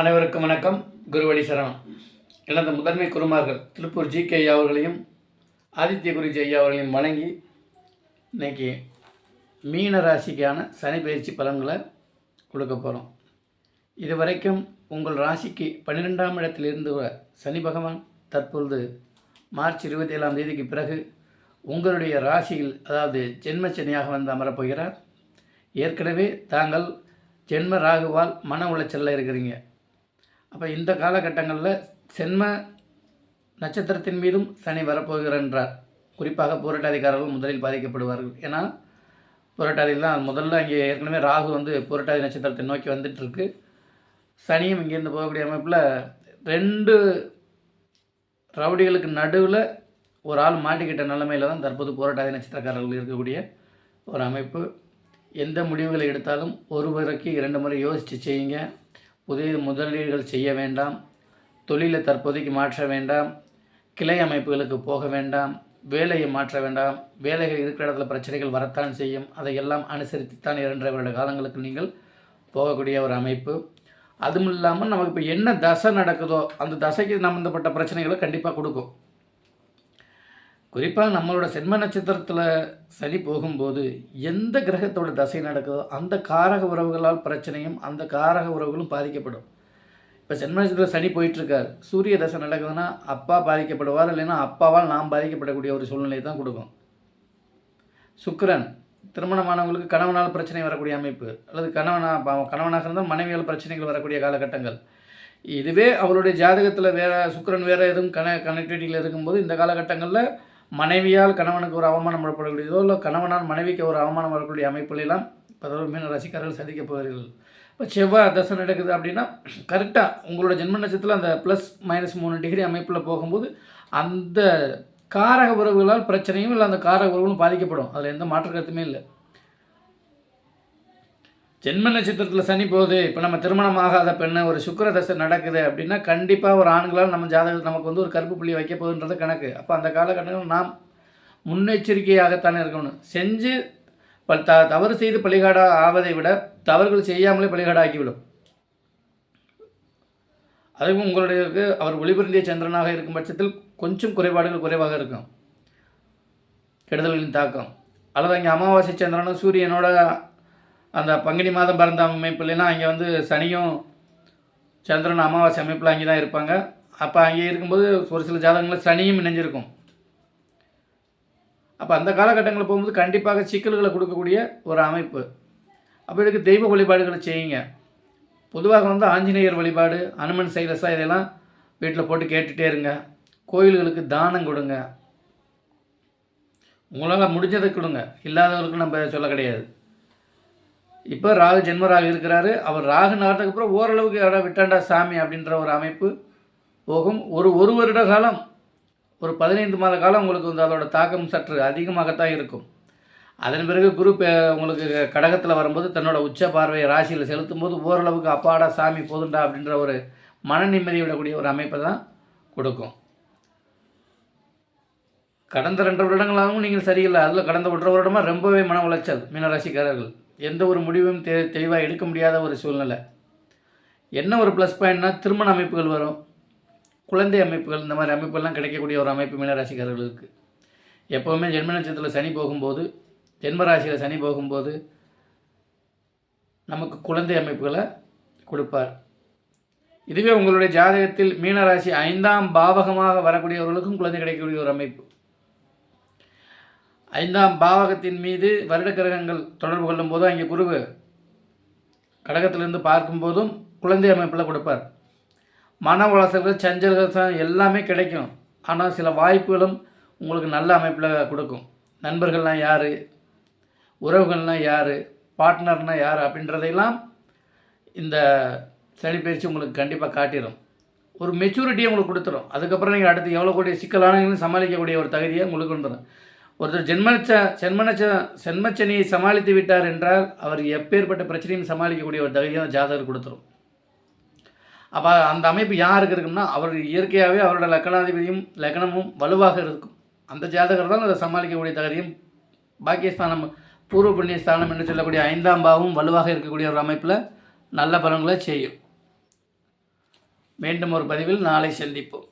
அனைவருக்கும் வணக்கம். குருவழி சரணம். எனது முதன்மை குருமார்கள் திருப்பூர் ஜி கே ஐயா அவர்களையும் ஆதித்ய குருஜி ஐயா அவர்களையும் வணங்கி இன்னைக்கு மீன ராசிக்கான சனி பயிற்சி பலன்களை கொடுக்க போகிறோம் இதுவரைக்கும் உங்கள் ராசிக்கு பன்னிரெண்டாம் இடத்தில் இருந்து சனி பகவான் தற்பொழுது மார்ச் இருபத்தி ஏழாம் தேதிக்கு பிறகு உங்களுடைய ராசியில் அதாவது ஜென்ம சனியாக வந்து அமரப்போகிறார். ஏற்கனவே தாங்கள் ஜென்ம ராகுவால் மன உளைச்சலில் இருக்கிறீங்க. அப்போ இந்த காலகட்டங்களில் சென்ம நட்சத்திரத்தின் மீதும் சனி வரப்போகிறார் குறிப்பாக போராட்டாதிக்காரர்கள் முதலில் பாதிக்கப்படுவார்கள். ஏன்னா புரட்டாதியில் தான் முதல்ல இங்கே ஏற்கனவே ராகு வந்து புரட்டாதி நட்சத்திரத்தை நோக்கி வந்துட்டுருக்கு. சனியும் இங்கேருந்து போகக்கூடிய அமைப்பில் ரெண்டு ரவுடிகளுக்கு நடுவில் ஒரு ஆள் மாட்டிக்கிட்ட நிலைமையில் தான் தற்போது போராட்டாதி நட்சத்திரக்காரர்கள் இருக்கக்கூடிய ஒரு அமைப்பு. எந்த முடிவுகளை எடுத்தாலும் ஒரு முறைக்கு இரண்டு முறை யோசித்து செய்யுங்க. புதிய முதலீடுகள் செய்ய வேண்டாம். தொழிலை தற்போதைக்கு மாற்ற வேண்டாம். கிளை அமைப்புகளுக்கு போக வேண்டாம். வேலையை மாற்ற வேண்டாம். வேலைகள் இருக்கிற இடத்துல பிரச்சனைகள் வரத்தான் செய்யும். அதையெல்லாம் அனுசரித்துத்தான் இரண்டரை வருட காலங்களுக்கு நீங்கள் போகக்கூடிய ஒரு அமைப்பு. அதுவும் இல்லாமல் நமக்கு இப்போ என்ன தசை நடக்குதோ அந்த தசைக்கு சம்மந்தப்பட்ட பிரச்சனைகளை கண்டிப்பாக கொடுக்கும். குறிப்பாக நம்மளோட சென்ம நட்சத்திரத்தில் சனி போகும்போது எந்த கிரகத்தோட தசை நடக்குதோ அந்த காரக உறவுகளால் பிரச்சனையும் அந்த காரக உறவுகளும் பாதிக்கப்படும். இப்போ சென்ம நட்சத்திரத்தில் சனி போயிட்டுருக்கார். சூரிய தசை நடக்குதுன்னா அப்பா பாதிக்கப்படுவார் இல்லைன்னா அப்பாவால் நாம் பாதிக்கப்படக்கூடிய ஒரு சூழ்நிலையை தான் கொடுக்கும். சுக்கரன் திருமணமானவங்களுக்கு கணவனால் பிரச்சனை வரக்கூடிய அமைப்பு அல்லது கணவனா கணவனாக இருந்தால் மனைவியால் பிரச்சனைகள் வரக்கூடிய காலகட்டங்கள். இதுவே அவருடைய ஜாதகத்தில் வேறு சுக்கரன் வேறு எதுவும் கன கனெக்டிவிட்டியில் இருக்கும்போது இந்த காலகட்டங்களில் மனைவியால் கணவனுக்கு ஒரு அவமானம் வரப்படக்கூடியதோ இல்லை கணவனால் மனைவிக்கு ஒரு அவமானம் வரக்கூடிய அமைப்புலாம் இப்போ மீன ரசிகர்கள் சந்திக்கப் போகிறீர்கள் இப்போ செவ்வாய் தசை நடக்குது அப்படின்னா கரெக்டாக உங்களோட ஜென்ம நட்சத்திரத்தில் அந்த ப்ளஸ் மைனஸ் மூணு டிகிரி அமைப்பில் போகும்போது அந்த காரக உறவுகளால் பிரச்சனையும் இல்லை அந்த காரக உறவுகளும் பாதிக்கப்படும். அதில் எந்த மாற்று கருத்துமே இல்லை. ஜென்ம நட்சத்திரத்தில் சனி போகுது இப்போ நம்ம திருமணம் ஆகாத பெண்ணு ஒரு சுக்கர தசை நடக்குது அப்படின்னா கண்டிப்பாக ஒரு ஆண்களால் நம்ம ஜாதகத்தில் நமக்கு வந்து ஒரு கருப்பு புள்ளி வைக்க போகுதுன்றது கணக்கு. அப்போ அந்த காலகட்டத்தில் நாம் முன்னெச்சரிக்கையாகத்தானே இருக்கணும். செஞ்சு பல் த தவறு செய்து பலிகாடா ஆவதை விட தவறுகள் செய்யாமலே பலிகாடா ஆக்கிவிடும். அதுவும் உங்களுடைய அவர் ஒளிபுரிந்திய சந்திரனாக இருக்கும் பட்சத்தில் கொஞ்சம் குறைபாடுகள் குறைவாக இருக்கும். கெடுதல்களின் தாக்கம். அல்லது அங்கே அமாவாசை சந்திரனும் சூரியனோட அந்த பங்குனி மாதம் பிறந்த அமைப்புலாம் அங்கே வந்து சனியும் சந்திரன் அமாவாசை அமைப்பில் அங்கே தான் இருப்பாங்க. அப்போ அங்கே இருக்கும்போது ஒரு சில ஜாதகங்களில் சனியும் இணைஞ்சிருக்கும். அப்போ அந்த காலகட்டங்களில் போகும்போது கண்டிப்பாக சிக்கல்களை கொடுக்கக்கூடிய ஒரு அமைப்பு. அப்போ இதுக்கு தெய்வ வழிபாடுகளை செய்யுங்க. பொதுவாக வந்து ஆஞ்சநேயர் வழிபாடு அனுமன் சைலசா இதெல்லாம் வீட்டில் போட்டு கேட்டுகிட்டே இருங்க. கோயில்களுக்கு தானம் கொடுங்க. உங்களால் முடிஞ்சதை கொடுங்க. இல்லாதவர்களுக்கு நம்ம சொல்ல கிடையாது. இப்போ ராகு ஜென்மராக இருக்கிறாரு. அவர் ராகு நாட்டுக்கு அப்புறம் ஓரளவுக்கு யாரா விட்டாண்டா சாமி அப்படின்ற ஒரு அமைப்பு போகும். ஒரு ஒரு வருட காலம் ஒரு பதினைந்து மாத காலம் உங்களுக்கு வந்து அதோட தாக்கம் சற்று அதிகமாகத்தான் இருக்கும். அதன் பிறகு குரு பே- உங்களுக்கு கடகத்தில் வரும்போது தன்னோட உச்ச பார்வையை ராசியில் செலுத்தும் போது ஓரளவுக்கு அப்பாடா சாமி போதுண்டா அப்படின்ற ஒரு மன நிம்மதி விடக்கூடிய ஒரு அமைப்பை தான் கொடுக்கும். கடந்த ரெண்டு வருடங்களாகவும் நீங்கள் சரியில்லை. அதில் கடந்த ஒன்றரை வருடமாக ரொம்பவே மன உளைச்சல் மீனராசிக்காரர்கள். எந்த ஒரு முடிவும் தெ தெளிவாக எடுக்க முடியாத ஒரு சூழ்நிலை. என்ன ஒரு ப்ளஸ் பாயிண்ட்னா திருமண அமைப்புகள் வரும். குழந்தை அமைப்புகள் இந்த மாதிரி அமைப்புகள்லாம் கிடைக்கக்கூடிய ஒரு அமைப்பு மீனராசிக்காரர்களுக்கு எப்போவுமே ஜென்ம நட்சத்திரத்தில் சனி போகும்போது ஜென்மராசியில் சனி போகும்போது நமக்கு குழந்தை அமைப்புகளை கொடுப்பார். இதுவே உங்களுடைய ஜாதகத்தில் மீனராசி ஐந்தாம் பாவகமாக வரக்கூடியவர்களுக்கும் குழந்தை கிடைக்கக்கூடிய ஒரு அமைப்பு. ஐந்தாம் பாவகத்தின் மீது வருட கிரகங்கள் தொடர்பு கொள்ளும் போதும் அங்கே குருவு கடகத்திலிருந்து பார்க்கும்போதும் குழந்தை அமைப்பில் கொடுப்பார். மன உளசல்கள் சஞ்சல்கள் எல்லாமே கிடைக்கும். ஆனால் சில வாய்ப்புகளும் உங்களுக்கு நல்ல அமைப்பில் கொடுக்கும். நண்பர்கள்லாம் யார்? உறவுகள்லாம் யார்? பார்ட்னர்னால் யார்? அப்படின்றதையெல்லாம் இந்த சனி பயிற்சி உங்களுக்கு கண்டிப்பாக காட்டிடும் ஒரு மெச்சூரிட்டியை உங்களுக்கு கொடுத்துரும். அதுக்கப்புறம் நீங்கள் அடுத்து எவ்வளோ கூடிய சிக்கலானங்களும் சமாளிக்கக்கூடிய ஒரு தகுதியை உங்களுக்கு வந்துடும் ஒருத்தர் ஜென்மனச்ச சென்மனச்ச சமாளித்து விட்டார் என்றால் அவர் எப்பேற்பட்ட பிரச்சனையும் சமாளிக்கக்கூடிய ஒரு தகுதியாக ஜாதகர் கொடுத்துரும். அப்போ அந்த அமைப்பு யாருக்கு இருக்குன்னா அவர் இயற்கையாகவே அவரோட லக்கணாதிபதியும் லக்னமும் வலுவாக இருக்கும். அந்த ஜாதகர் தான் அதை சமாளிக்கக்கூடிய தகுதியும் பாக்கியஸ்தானம் பூர்வ புண்ணிய ஸ்தானம் என்று சொல்லக்கூடிய ஐந்தாம் பாவம் வலுவாக இருக்கக்கூடிய ஒரு அமைப்பில் நல்ல பலன்களை செய்யும். மீண்டும் ஒரு பதிவில் நாளை சந்திப்போம்.